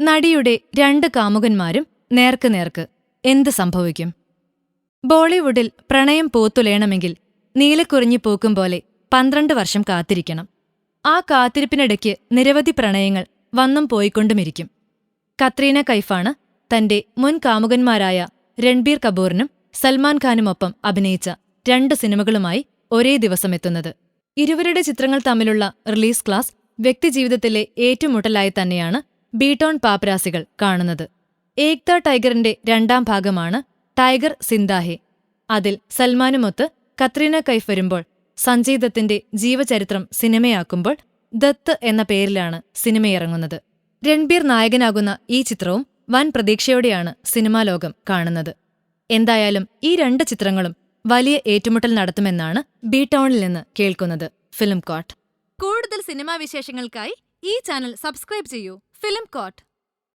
നടിയുടെ രണ്ട് കാമുകന്മാരും നേർക്ക് നേർക്ക് എന്ത് സംഭവിക്കും? ബോളിവുഡിൽ പ്രണയം പൂത്തുലയണമെങ്കിൽ നീലക്കുറിഞ്ഞി പൂക്കും പോലെ പന്ത്രണ്ട് വർഷം കാത്തിരിക്കണം. ആ കാത്തിരിപ്പിനിടയ്ക്ക് നിരവധി പ്രണയങ്ങൾ വന്നും പോയിക്കൊണ്ടുമിരിക്കും. കത്രീന കൈഫാണ് തന്റെ മുൻ കാമുകന്മാരായ രൺബീർ കപൂറിനും സൽമാൻ ഖാനുമൊപ്പം അഭിനയിച്ച രണ്ട് സിനിമകളുമായി ഒരേ ദിവസം എത്തുന്നത് ഇരുവരുടെ ചിത്രങ്ങൾ തമ്മിലുള്ള റിലീസ് ക്ലാസ് വ്യക്തിജീവിതത്തിലെ ഏറ്റുമുട്ടലായി തന്നെയാണ് ബീട്ടോൺ പാപ്പരാസികൾ കാണുന്നത്. ഏക്ത ടൈഗറിന്റെ രണ്ടാം ഭാഗമാണ് ടൈഗർ സിന്ദാഹെ. അതിൽ സൽമാനുമൊത്ത് കത്രീന കൈഫ് വരുമ്പോൾ സഞ്ജയ് ദത്തിന്റെ ജീവചരിത്രം സിനിമയാക്കുമ്പോൾ ദത്ത് എന്ന പേരിലാണ് സിനിമയിറങ്ങുന്നത്. രൺബീർ നായകനാകുന്ന ഈ ചിത്രവും വൻ പ്രതീക്ഷയോടെയാണ് സിനിമാ ലോകം കാണുന്നത്. എന്തായാലും ഈ രണ്ട് ചിത്രങ്ങളും വലിയ ഏറ്റുമുട്ടൽ നടത്തുമെന്നാണ് ബി ടൗണിൽ നിന്ന് കേൾക്കുന്നത് ഫിലിം കോട്ട്. കൂടുതൽ സിനിമാ വിശേഷങ്ങൾക്കായി ഈ ചാനൽ സബ്സ്ക്രൈബ് ചെയ്യൂ. Film coat